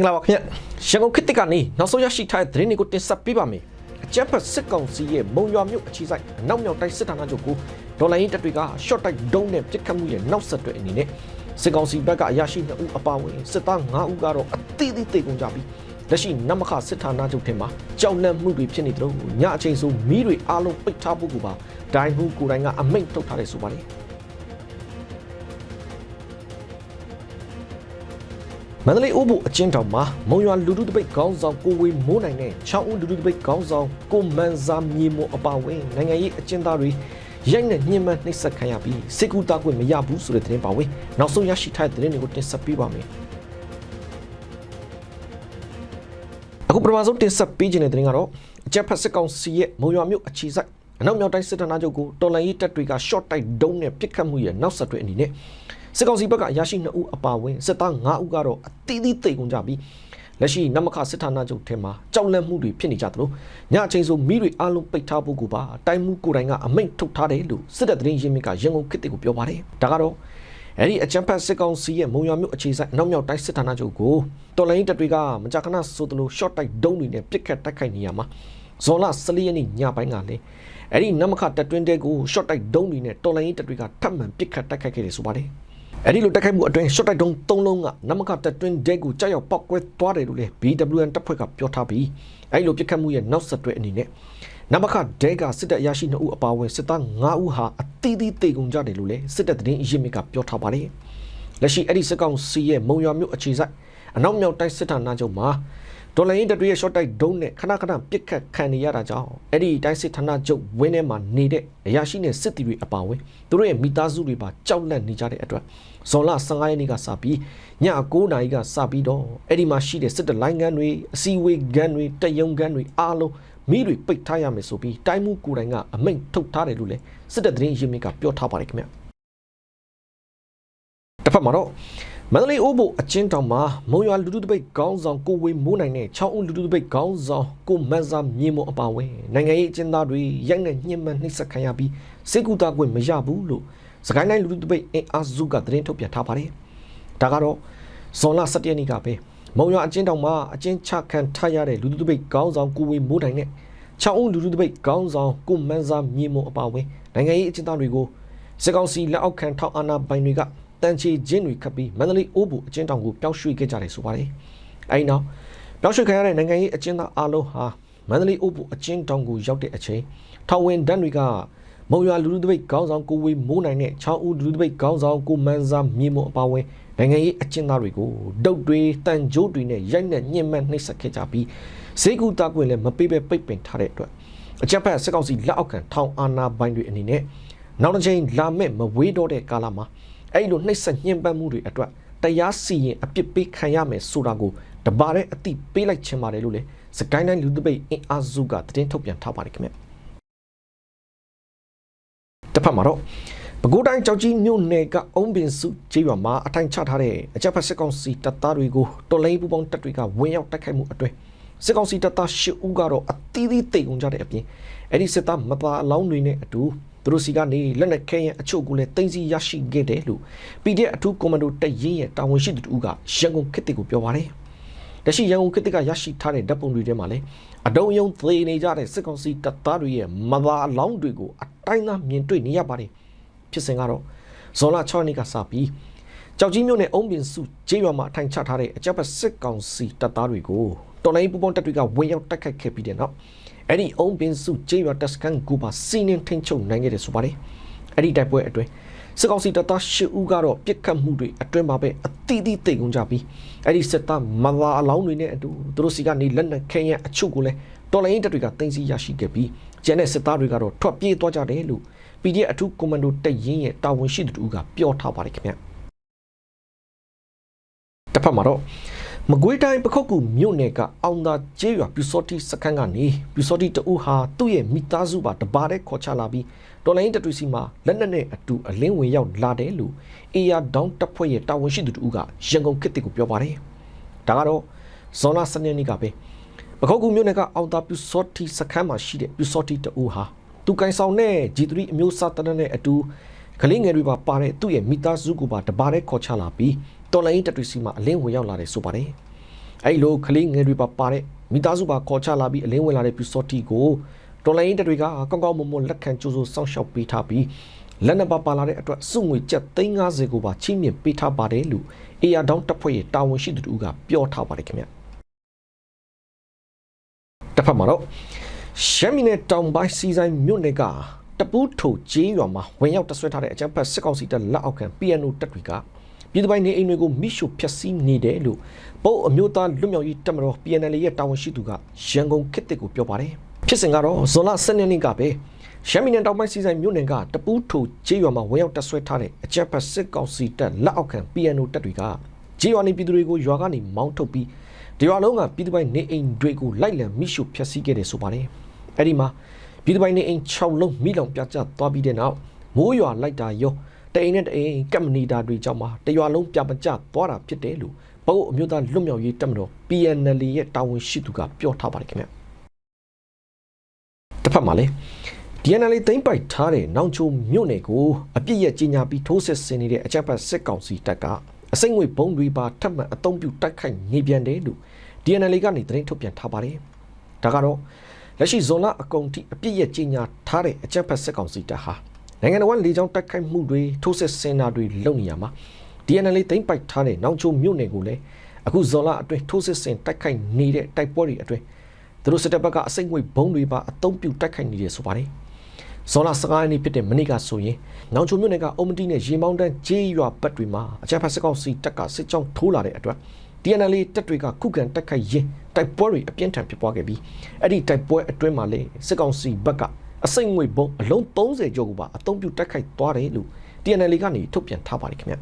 င်္ဂလာပါခင်ဗျရန်ကုန်ခေတ်တစ်ကနေနောက်ဆုံးရရှိထားတဲ့သတင်းတွေကိုတင်ဆက်ပေးပါမယ်အကြက်ဖက်စစ်ကောင်စီရဲ့မုံရွာမြို့အခြေစိုက်အနောက်မြောက်တိုင်းစစ်ဌာနချုပ်ကိုဒေါ်လာရင်းတပ်တွေက short တိုက်ဒုံးနဲ့ပစ်ခတ်မှုရဲ့နောက်ဆက်တွဲအနေနဲ့စစ်ကောင်စီဘက်ကအရာရှိ2ဦးအပါအဝင်စစ်သား5ဦးကတော့အသေးသေးသိကုန်ကြပြီးလက်ရှိနမခစစ်ဌာနချုပ်ထဲမှာကြောက်လန့်မှုတွေဖြစ်နေတယ်လို့ညအချိန်ဆိုမီးတွေအားလုံးပိတ်ထားဖို့ကပါဒိုင်းမှုကိုယ်တိုင်ကအမိန့်ထုတ်ထားတယ်ဆိုပါတယ် န္တလေးအိုးဘူအချင်းတောင်မှာမုံရွာလူထုတပိတ်ခေါင်းဆောင်ကိုဝေမိုးနိုင်တဲ့ချောင်းဦးလူထုတပိတ်ခေါင်းဆောင်ကိုမန်စာမြေမွန်အပါဝင်နိုင်ငံရေးအကျဉ်းသားတွေရိုက်နဲ့ညှဉ်းပန်းနှိပ်စက်ခံရပြီးစစ်ကူတာခွင့်မရဘူးဆိုတဲ့သတင်းပါဝင်နောက်ဆုံးရရှိထားတဲ့သတင်းတွေကိုတင်ဆက်ပေးပါမယ်အခုပထမဆုံးတင်ဆက်ပေးခြင်းတဲ့သတင်းကတော့အကြက်ဖက်စစ်ကောင်စီရဲ့မုံရွာမြို့အခြေစိုက်အနောက်မြောက်တိုင်းစစ်ဌာနချုပ်ကိုတော်လန်ရေးတပ်တွေက short တိုက်ဒုံးနဲ့ပစ်ခတ်မှုရဲ့နောက်ဆက်တွဲအနေနဲ့ စစ်ကောင်စီဘက်ကအရာရှိ2ဦးအပါအဝင်စစ်သား5ဦးကတော့အသီးသီးသိကုန်ကြပြီးလက်ရှိနမခစစ်ဌာနချုပ်ထဲမှာကြောက်လန့်မှုတွေဖြစ်နေကြသလိုညအချိန်ဆိုမိတွေအားလုံးပိတ်ထားဖို့ကိုပါတိုင်းမှုကိုယ်တိုင်ကအမိန့်ထုတ်ထားတယ်လို့စစ်တပ်သတင်းရင်းမြစ်ကရန်ကုန်ခေတ်ကိုပြောပါတယ်ဒါကတော့အဲ့ဒီအကြံဖတ်စစ်ကောင်စီရဲ့မုံရွာမြို့အခြေစိုက်အနောက်မြောက်တိုင်းစစ်ဌာနချုပ်ကိုတော်လိုင်းတပ်တွေကမကြာခဏဆိုသလို short တိုက်ဒုံးတွေနဲ့ပစ်ခတ်တိုက်ခိုက်နေရမှာဇွန်လ14ရက်နေ့ညပိုင်းကလည်းအဲ့ဒီနမခတပ်တွင်းတဲကို short တိုက်ဒုံးတွေနဲ့တော်လိုင်းတပ်တွေကထပ်မံပစ်ခတ်တိုက်ခိုက်ခဲ့တယ်ဆိုပါတယ် အဲ့ဒီလိုတိုက်ခိုက်မှုအတွင်း short တိုက်ဒုံး၃လုံးကနမခတပ်တွင်းတဲကိုကြောက်ရောက်ပောက်ကွဲသွားတယ်လို့လည်း BWN တပ်ဖွဲ့ကပြောထားပြီးအဲ့ဒီလိုပစ်ခတ်မှုရဲ့နောက်ဆက်တွဲအနေနဲ့နမခဒဲကစစ်တပ်အရာရှိ2ဦးအပါအဝင်စစ်သား5ဦးဟာအသီးသီးတေကုန်ကြတယ်လို့လည်းစစ်တပ်သတင်းအရင်းမြစ်ကပြောထားပါတယ်လက်ရှိအဲ့ဒီစစ်ကောင်စီရဲ့မုံရွာမြို့အခြေစိုက်အနောက်မြောက်တိုင်းစစ်ဌာနချုပ်မှာ ဒေါ်လာရင်းတပ်တွေရဲ့ short တိုက်ဒုံးနဲ့ခဏခဏပစ်ခတ်ခံနေရတာကြောင့်အဲ့ဒီတိုင်းစစ်ဌာနချုပ်ဝင်းထဲမှာနေတဲ့အရာရှိနဲ့စစ်တီတွေအပါအဝင်သူတို့ရဲ့မိသားစုတွေပါကြောက်လန့်နေကြတဲ့အတွက်ဇွန်လ15ရက်နေ့ကစပြီးည9နာရီကစပြီးတော့အဲ့ဒီမှာရှိတဲ့စစ်တလိုင်းကန်းတွေအစီဝေးကန်းတွေတယုံကန်းတွေအားလုံးမိတွေပိတ်ထားရမယ်ဆိုပြီးတိုင်းမှုကိုယ်တိုင်ကအမိန့်ထုတ်ထားတယ်လို့လည်းစစ်တပ်သတင်းရင်းမြစ်ကပြောထားပါတယ်ခင်ဗျ တစ်ဖက်မှာတော့မန္တလေးအိုးဘိုအချင်းတောင်မှာမုံရွာလူထုတပိတ်ခေါင်းဆောင်ကိုဝေမိုးနိုင်တဲ့ချောင်းဦးလူထုတပိတ်ခေါင်းဆောင်ကိုမန်စာမြေမုံအပါဝင်နိုင်ငံရေးအကျဉ်းသားတွေရိုက်နဲ့ညှဉ်းပန်းနှိပ်စက်ခံရပြီးစေကူတာခွင့်မရဘူးလို့စကိုင်းတိုင်းလူထုတပိတ်အင်အားစုကသတင်းထုတ်ပြန်ထားပါတယ်ဒါကတော့ဇွန်လ17ရက်နေ့ကပဲမုံရွာအချင်းတောင်မှာအချင်းချခံထားရတဲ့လူထုတပိတ်ခေါင်းဆောင်ကိုဝေမိုးနိုင်တဲ့ချောင်းဦးလူထုတပိတ်ခေါင်းဆောင်ကိုမန်စာမြေမုံအပါဝင်နိုင်ငံရေးအကျဉ်းသားတွေကိုစစ်ကောင်စီလက်အောက်ခံထောက်အာဏာပိုင်တွေက တန်ချီချင်းတွေခတ်ပြီးမန္တလေးအိုးဘူအချင်းတောင်ကိုပျောက်ရွှေ့ခဲ့ကြတယ်ဆိုပါတယ်။အဲဒီနောက်ပျောက်ရွှေ့ခံရတဲ့နိုင်ငံရေးအချင်းသားအားလုံးဟာမန္တလေးအိုးဘူအချင်းတောင်ကိုရောက်တဲ့အချိန်ထောင်ဝင်တန်းတွေကမုံရွာလူလူတပိတ်ခေါင်းဆောင်ကိုဝေမိုးနိုင်တဲ့ချောင်းဦးလူလူတပိတ်ခေါင်းဆောင်ကိုမန်းစာမြေမုံအပါဝင်နိုင်ငံရေးအချင်းသားတွေကိုဒုတ်တွေတန်ကြိုးတွေနဲ့ရိုက်နဲ့ညှဉ်းပန်းနှိပ်စက်ခဲ့ကြပြီးဈေးကူတာကွင်လည်းမပေးပဲပိတ်ပင်ထားတဲ့အတွက်အကြက်ဖက်စစ်ကောင်စီလက်အောက်ခံထောင်အာဏာပိုင်တွေအနေနဲ့နောက်တစ်ချိန်လာမဲ့မဝေးတော့တဲ့ကာလမှာ အဲ့လိုနှိပ်စက်ညှဉ်းပန်းမှုတွေအတွက်တရားစီရင်အပြစ်ပေးခံရမယ်ဆိုတာကိုတပါတဲ့အတိပေးလိုက်ချင်ပါတယ်လို့လေစကိုင်းတိုင်းလူသပိတ်အင်အားစုကသတင်းထုတ်ပြန်ထားပါတယ်ခင်ဗျတစ်ဖက်မှာတော့ပဲခူးတိုင်းကြောက်ကြီးမြို့နယ်ကအုံးပင်စုကျေးရွာမှာအထိုင်ချထားတဲ့အကြပ်ဖက်စစ်ကောင်စီတပ်သားတွေကိုတော်လိုင်းပူပေါင်းတပ်တွေကဝင်ရောက်တိုက်ခိုက်မှုအတွင်းစစ်ကောင်စီတပ်သား၈ဦးကတော့အသီးသီးတိတ်ကုန်ကြတဲ့အပြင်အဲ့ဒီစစ်သားမသားအလောင်းတွေနဲ့အတူ သူတို့စီကနေလက်နက်ခဲရင်အချို့ကိုလည်းတင်စီရရှိခဲ့တယ်လို့ PDF အထူးကွန်မန်ဒိုတပ်ရင်းရဲ့တာဝန်ရှိသူတို့ကရန်ကုန်ခေတ်ကိုပြောပါတယ်။တရှိရန်ကုန်ခေတ်ကရရှိထားတဲ့ဓာတ်ပုံတွေထဲမှာလည်းအတုံးယုံသေးနေကြတဲ့စစ်ကောင်စီတပ်သားတွေရဲ့မသားအလောင်းတွေကိုအတိုင်းသားမြင်တွေ့နေရပါတယ်။ဖြစ်စဉ်ကတော့ဇွန်လ6ရက်နေ့ကစပြီးကြောက်ကြီးမြို့နယ်အုံးပင်စုကျေးရွာမှာအထိုင်ချထားတဲ့အကြပ်ဖက်စစ်ကောင်စီတပ်သားတွေကိုတော်လိုင်းပူပေါင်းတပ်တွေကဝင်ရောက်တိုက်ခိုက်ခဲ့ပြီးတဲ့နောက် အဲ့ဒီအုံပင်စုကျေးရွာတပ်စခန်းကိုပါစီးနင်းထိန်ချုပ်နိုင်ခဲ့တယ်ဆိုပါတယ်အဲ့ဒီတိုက်ပွဲအတွင်းစစ်ကောင်စီတပ်သား၈ဦးကတော့ပြစ်ခတ်မှုတွေအတွင်းမှာပဲအတိအသီးတိတ်ကုန်ကြပြီးအဲ့ဒီစစ်သားမလာအလောင်းတွေနဲ့အတူသူတို့စီကနေလက်နက်ခဲယံအချို့ကိုလည်းတော်လိုင်းတပ်တွေကတင်စီရရှိခဲ့ပြီးကျန်တဲ့စစ်သားတွေကတော့ထွက်ပြေးသွားကြတယ်လို့ PDF အထူးကွန်မန်ဒိုတပ်ရင်းရဲ့တာဝန်ရှိသူတို့ကပြောထားပါတယ်ခင်ဗျတစ်ဖက်မှာတော့ မကွေးတိုင်းပခုတ်ကူမြို့နယ်ကအောင်သာကျေးရွာပြူစောတိစခန်းကနေပြူစောတိတအူဟာသူ့ရဲ့မိသားစုပါတပါတဲ့ခေါ်ချလာပြီးတော်လိုင်းတတူစီမှာလက်နက်နဲ့အတူအလင်းဝင်ရောက်လာတယ်လို့အေယာဒေါင်းတပ်ဖွဲ့ရဲ့တာဝန်ရှိသူတို့ကရန်ကုန်ခေတ်ကိုပြောပါတယ်။ဒါကတော့ဇွန်လ12ရက်နေ့ကပဲပခုတ်ကူမြို့နယ်ကအောင်သာပြူစောတိစခန်းမှာရှိတဲ့ပြူစောတိတအူဟာသူကန်ဆောင်တဲ့ G3 အမျိုးစားတနက်နဲ့အတူကလေးငယ်တွေပါပါတဲ့သူ့ရဲ့မိသားစုကိုပါတပါတဲ့ခေါ်ချလာပြီး တော်လိုင်းတတူစီမှာအလင်းဝင်ရောက်လာတယ်ဆိုပါတယ်။အဲ့လိုကလေးငယ်တွေပါပါတဲ့မိသားစုပါခေါ်ချလာပြီးအလင်းဝင်လာတဲ့ပြူစော်တီကိုတော်လိုင်းတပ်တွေကကောင်းကောင်းမွန်မွန်လက်ခံကြိုးစိုးစောင့်ရှောက်ပေးထားပြီးလက်နက်ပါပါလာတဲ့အတွက်စုငွေကျပ်350ကိုပါချိမြင့်ပေးထားပါတယ်လို့အေယာဒေါင်းတပ်ဖွဲ့ရဲ့တာဝန်ရှိသူတို့ကပြောထားပါတယ်ခင်ဗျတစ်ဖက်မှာတော့ရှမ်းပြည်နယ်တောင်ပိုင်းစီဆိုင်မြို့နယ်ကတပူးထိုကျေးရွာမှာဝင်ရောက်တဆွဲထားတဲ့အကြမ်းဖက်စစ်ကောင်စီတပ်လက်အောက်ခံ PNO တပ်တွေက ပြည်သူပိုင်နေအိမ်တွေကိုမိရှုဖျက်ဆီးနေတယ်လို့ပုတ်အမျိုးသားလွတ်မြောက်ရေးတပ်မတော် PNL ရဲ့တာဝန်ရှိသူကရန်ကုန်ခေတ်တစ်ကိုပြောပါတယ်ဖြစ်စဉ်ကတော့ဇွန်လ12ရက်နေ့ကပဲရှမ်းပြည်နယ်တောင်ပိုင်းစီဆိုင်မြို့နယ်ကတပူးထိုကျေးရွာမှာဝင်ရောက်တဆွဲထားတဲ့အကြမ်းဖက်စစ်ကောင်စီတပ်လက်အောက်ခံ PNO တပ်တွေကကျေးရွာနေပြည်သူတွေကိုရွာကနေမောင်းထုတ်ပြီးဒီရွာလုံးကပြည်သူပိုင်နေအိမ်တွေကိုလိုက်လံမိရှုဖျက်ဆီးခဲ့တယ်ဆိုပါတယ်အဲ့ဒီမှာပြည်သူပိုင်နေအိမ်6လုံးမိလောင်ပြကျသွားပြီးတဲ့နောက်မိုးရွာလိုက်တာရော တအိမ်နဲ့တအိမ်ကပ်မနီတာတွေကြောင့်မှတရွာလုံးပြပကျသွားတာဖြစ်တယ်လို့ပုတ်အမျိုးသားလွတ်မြောက်ရေးတပ်မတော် PNL ရဲ့တာဝန်ရှိသူကပြောထားပါတယ်ခင်ဗျတစ်ဖက်မှာလည်း DNL သိမ့်ပိုက်ထားတဲ့နောင်ချိုမြို့နယ်ကိုအပြစ်ရဲ့ကြီးညာပြီးထိုးစစ်ဆင်နေတဲ့အကြမ်းဖက်စစ်ကောင်စီတပ်ကအစိမ့်ငွေဘုံတွေပါထပ်မံအုံပြုတိုက်ခိုက်နေပြန်တယ်လို့ DNL ကနေသတင်းထုတ်ပြန်ထားပါတယ်။ဒါကတော့လက်ရှိဇွန်လအကုန်ထိအပြစ်ရဲ့ကြီးညာထားတဲ့အကြမ်းဖက်စစ်ကောင်စီတပ်ဟာ နိုင်ငံတော်လေကြောင်းတိုက်ခိုက်မှုတွေထိုးစစ်ဆင်တာတွေလုပ်နေရမှာ DNL သိမ့်ပိုက်ထားတဲ့နောင်ချိုမြို့နယ်ကိုလည်းအခုဇွန်လအတွင်းထိုးစစ်ဆင်တိုက်ခိုက်နေတဲ့တိုက်ပွဲတွေအတွင်းသူတို့စစ်တပ်ဘက်ကအစိမ့်ငွေဘုံတွေပါအုံပြုတိုက်ခိုက်နေတယ်ဆိုပါတယ်။ဇွန်လ15ရက်နေ့ဖြစ်တဲ့မနေ့ကဆိုရင်နောင်ချိုမြို့နယ်ကအုံမတီနဲ့ရေမောင်းတန်းကျေးရွာဘက်တွေမှာအကြမ်းဖက်စစ်ကောင်စီတပ်ကစစ်ကြောင်းထိုးလာတဲ့အတွက် DNL တပ်တွေကခုခံတိုက်ခိုက်ရင်းတိုက်ပွဲတွေအပြင်းထန်ဖြစ်ပွားခဲ့ပြီးအဲ့ဒီတိုက်ပွဲအတွင်းမှာလေစစ်ကောင်စီဘက်က အစိမ့်ငွေဘုံအလုံး30ကျော်ကိုပါအုံပြုတိုက်ခိုက်သွားတယ်လို့ DNL ကနေထုတ်ပြန်ထားပါတယ်ခင်ဗျ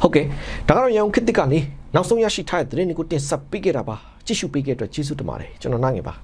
ဟုတ်ကဲ့ဒါကတော့ရန်ကုန်ခေတ်တစ်ကနေနောက်ဆုံးရရှိထားတဲ့သတင်းတွေကိုတင်ဆက်ပေးခဲ့တာပါကြည့်ရှုပေးခဲ့တဲ့အတွက်ကျေးဇူးတင်ပါတယ်ကျွန်တော်နိုင်ငယ်ပါ